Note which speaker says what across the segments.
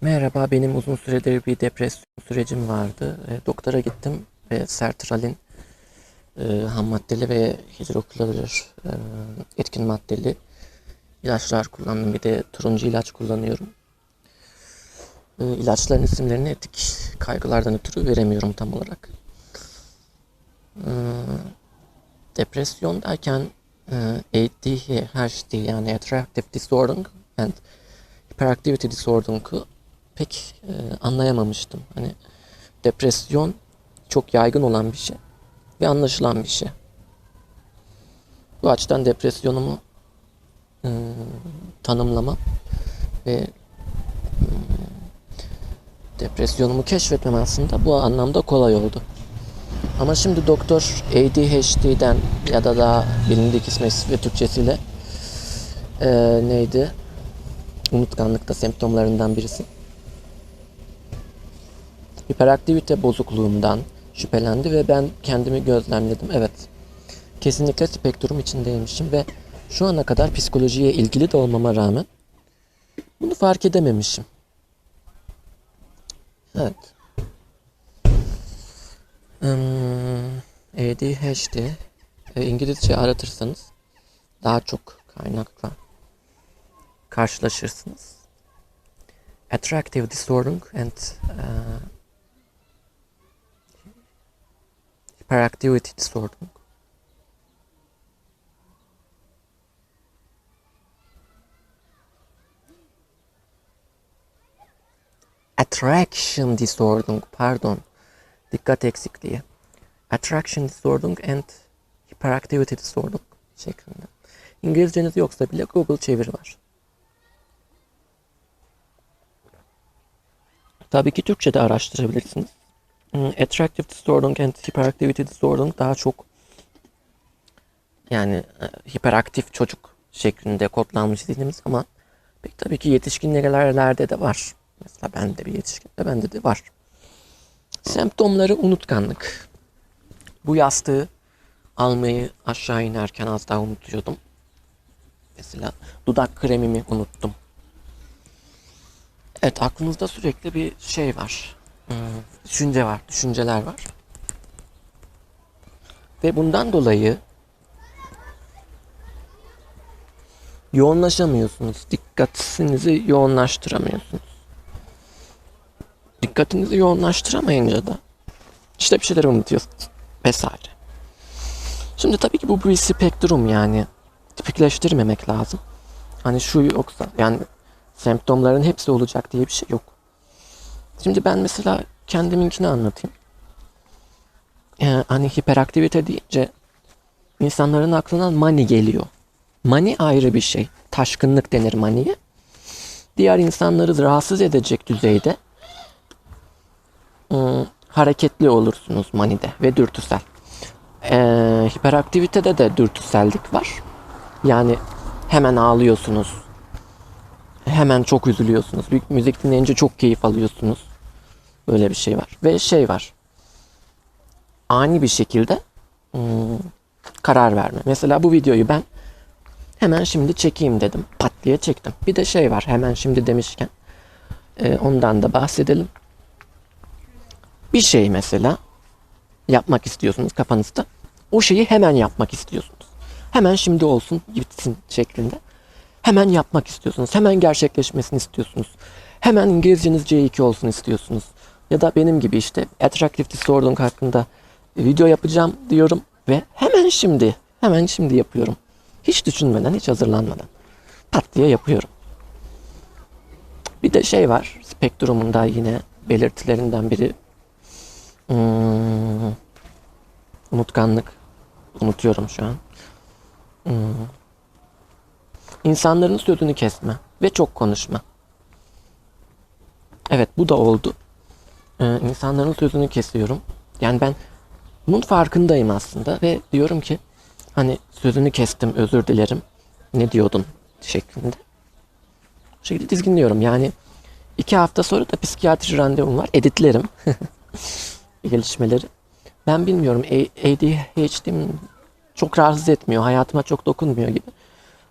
Speaker 1: Merhaba, benim uzun süredir bir depresyon sürecim vardı. E, doktora gittim ve sertralin e, ham maddeli ve hidroklorür e, etkin maddeli ilaçlar kullandım. Bir de turuncu ilaç kullanıyorum. E, ilaçların isimlerini etik kaygılardan ötürü veremiyorum tam olarak. E, depresyon derken e, ADHD yani Attractive Disordering and Hyperactivity Disordering'ı pek e, anlayamamıştım. Hani depresyon çok yaygın olan bir şey ve anlaşılan bir şey. Bu açıdan depresyonumu e, tanımlamam ve e, depresyonumu keşfetmem aslında bu anlamda kolay oldu. Ama şimdi doktor ADHD'den ya da daha bilindik ismi ve Türkçesiyle e, neydi? Unutkanlık da semptomlarından birisi. Hiperaktivite bozukluğumdan şüphelendi ve ben kendimi gözlemledim. Evet, kesinlikle spektrum içindeymişim ve şu ana kadar psikolojiye ilgili de olmama rağmen bunu fark edememişim. Evet. Hmm, ADHD e, İngilizce aratırsanız daha çok kaynakla karşılaşırsınız. Attractive Disordering and uh, Hyperactivity Disordering. Attraction Disordering, pardon. Dikkat eksikliği. Attraction Disordering and Hyperactivity Disordering şeklinde. İngilizceniz yoksa bile Google çeviri var. Tabii ki Türkçe de araştırabilirsiniz. Attractive Disordering and Hyperactivity Disordering daha çok yani e, hiperaktif çocuk şeklinde kodlanmış dediğimiz ama pek tabii ki yetişkinlerde de var. Mesela ben de bir yetişkin ve bende de var. Semptomları unutkanlık. Bu yastığı almayı aşağı inerken az daha unutuyordum. Mesela dudak kremimi unuttum. Evet aklınızda sürekli bir şey var. Düşünce var, düşünceler var. Ve bundan dolayı yoğunlaşamıyorsunuz. Dikkatinizi yoğunlaştıramıyorsunuz. Dikkatinizi yoğunlaştıramayınca da işte bir şeyler unutuyorsunuz vesaire. Şimdi tabii ki bu bir spektrum yani tipikleştirmemek lazım. Hani şu yoksa yani semptomların hepsi olacak diye bir şey yok. Şimdi ben mesela kendiminkini anlatayım. Ee, hani hiperaktivite deyince insanların aklına mani geliyor. Mani ayrı bir şey. Taşkınlık denir maniye. Diğer insanları rahatsız edecek düzeyde ım, hareketli olursunuz manide ve dürtüsel. Ee, hiperaktivitede de dürtüsellik var. Yani hemen ağlıyorsunuz. Hemen çok üzülüyorsunuz. Bir müzik dinleyince çok keyif alıyorsunuz. Böyle bir şey var. Ve şey var. Ani bir şekilde ım, karar verme. Mesela bu videoyu ben hemen şimdi çekeyim dedim. Pat diye çektim. Bir de şey var hemen şimdi demişken e, ondan da bahsedelim. Bir şey mesela yapmak istiyorsunuz kafanızda. O şeyi hemen yapmak istiyorsunuz. Hemen şimdi olsun, bitsin şeklinde. Hemen yapmak istiyorsunuz. Hemen gerçekleşmesini istiyorsunuz. Hemen İngilizceniz C2 olsun istiyorsunuz. Ya da benim gibi işte Attractive Disordering hakkında video yapacağım diyorum ve hemen şimdi, hemen şimdi yapıyorum. Hiç düşünmeden, hiç hazırlanmadan. Pat diye yapıyorum. Bir de şey var, spektrumunda yine belirtilerinden biri hmm, unutkanlık. Unutuyorum şu an. Hmm. İnsanların sözünü kesme ve çok konuşma. Evet bu da oldu. Ee, insanların sözünü kesiyorum. Yani ben bunun farkındayım aslında ve diyorum ki hani sözünü kestim özür dilerim. Ne diyordun şeklinde. Bu şekilde dizginliyorum. Yani iki hafta sonra da psikiyatri randevum var. Editlerim. gelişmeleri. Ben bilmiyorum ADHD'm çok rahatsız etmiyor. Hayatıma çok dokunmuyor gibi.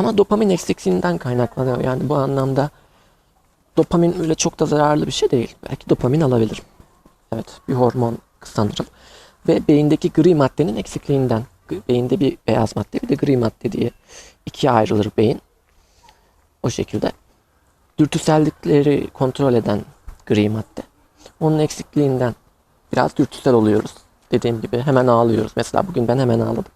Speaker 1: Ama dopamin eksikliğinden kaynaklanıyor. Yani bu anlamda dopamin öyle çok da zararlı bir şey değil. Belki dopamin alabilirim. Evet bir hormon sanırım. Ve beyindeki gri maddenin eksikliğinden. Beyinde bir beyaz madde bir de gri madde diye ikiye ayrılır beyin. O şekilde. Dürtüsellikleri kontrol eden gri madde. Onun eksikliğinden biraz dürtüsel oluyoruz. Dediğim gibi hemen ağlıyoruz. Mesela bugün ben hemen ağladım.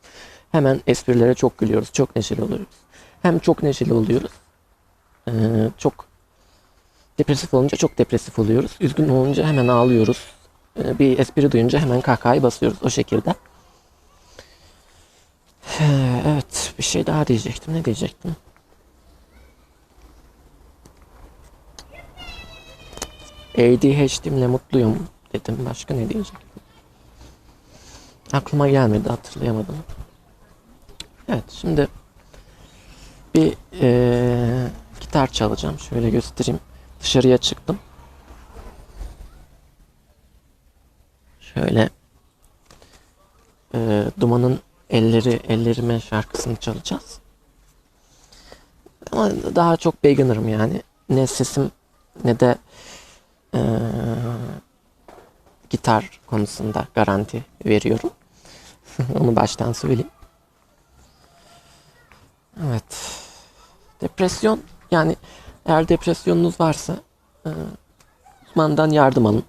Speaker 1: Hemen esprilere çok gülüyoruz. Çok neşeli oluyoruz. Hem çok neşeli oluyoruz. Ee, çok depresif olunca çok depresif oluyoruz. Üzgün olunca hemen ağlıyoruz. Ee, bir espri duyunca hemen kahkahayı basıyoruz. O şekilde. Ee, Evet, bir şey daha diyecektim. Ne diyecektim? ADHD'mle mutluyum dedim. Başka ne diyecektim? Aklıma gelmedi, hatırlayamadım. Evet, şimdi bir eee, gitar çalacağım. Şöyle göstereyim. Dışarıya çıktım. Şöyle eee, Duman'ın Elleri Ellerime şarkısını çalacağız. Ama daha çok beginner'ım yani. Ne sesim ne de eee, gitar konusunda garanti veriyorum. Onu baştan söyleyeyim. Evet. Depresyon yani eğer depresyonunuz varsa e, uzmandan yardım alın.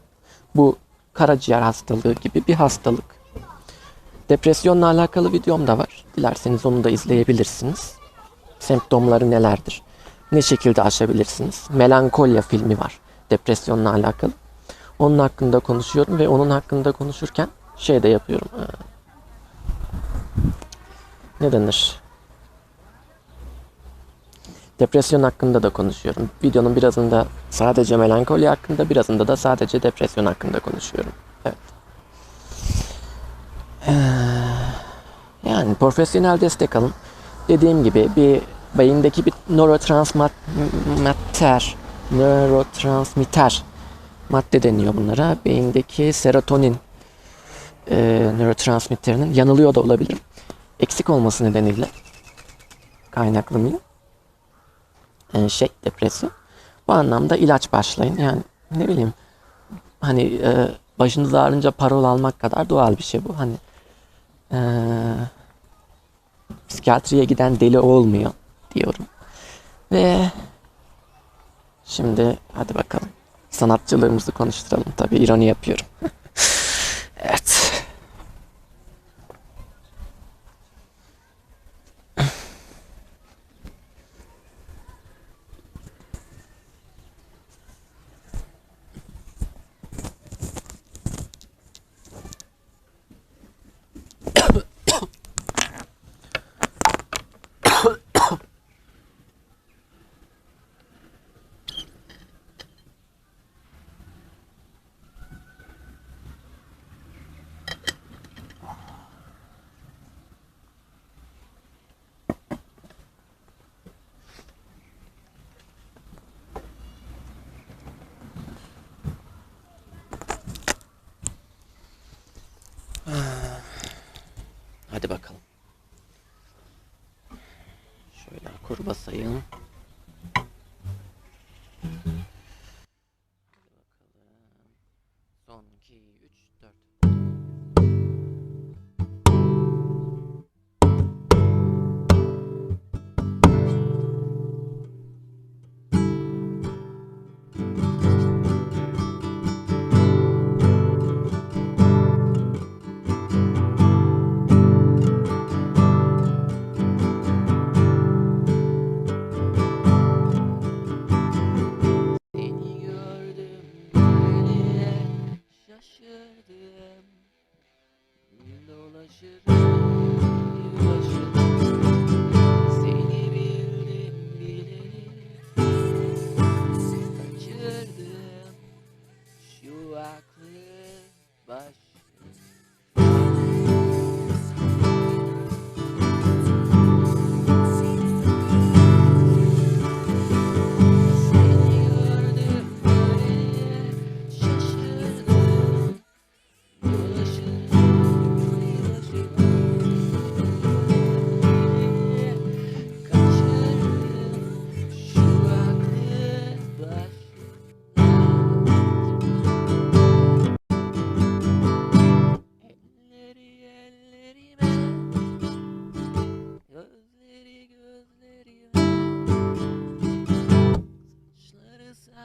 Speaker 1: Bu karaciğer hastalığı gibi bir hastalık. Depresyonla alakalı videom da var. Dilerseniz onu da izleyebilirsiniz. Semptomları nelerdir? Ne şekilde aşabilirsiniz? Melankolya filmi var. Depresyonla alakalı. Onun hakkında konuşuyorum ve onun hakkında konuşurken şey de yapıyorum. e, Ne denir? Depresyon hakkında da konuşuyorum. Videonun birazında sadece melankoli hakkında, birazında da sadece depresyon hakkında konuşuyorum. Evet. Ee, Yani profesyonel destek alın. Dediğim gibi bir beyindeki bir nörotransmitter, nörotransmitter madde deniyor bunlara. Beyindeki serotonin e, nörotransmitterinin yanılıyor da olabilirim. Eksik olması nedeniyle kaynaklanıyor e, şey depresyon. Bu anlamda ilaç başlayın. Yani ne bileyim hani e, başınız ağrınca parol almak kadar doğal bir şey bu. Hani e, psikiyatriye giden deli olmuyor diyorum. Ve şimdi hadi bakalım sanatçılığımızı konuşturalım. Tabii ironi yapıyorum. evet. Hadi bakalım. Şöyle kur şu aklı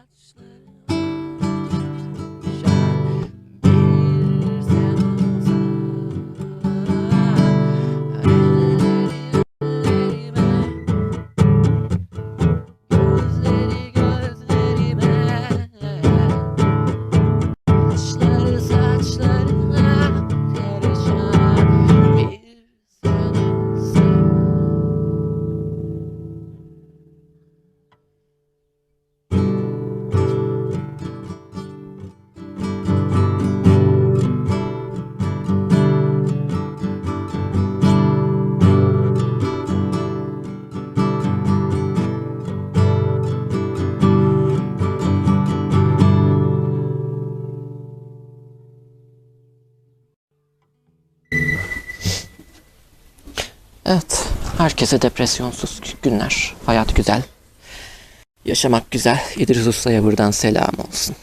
Speaker 2: touch
Speaker 1: Evet. Herkese depresyonsuz günler. Hayat güzel. Yaşamak güzel. İdris Usta'ya buradan selam olsun.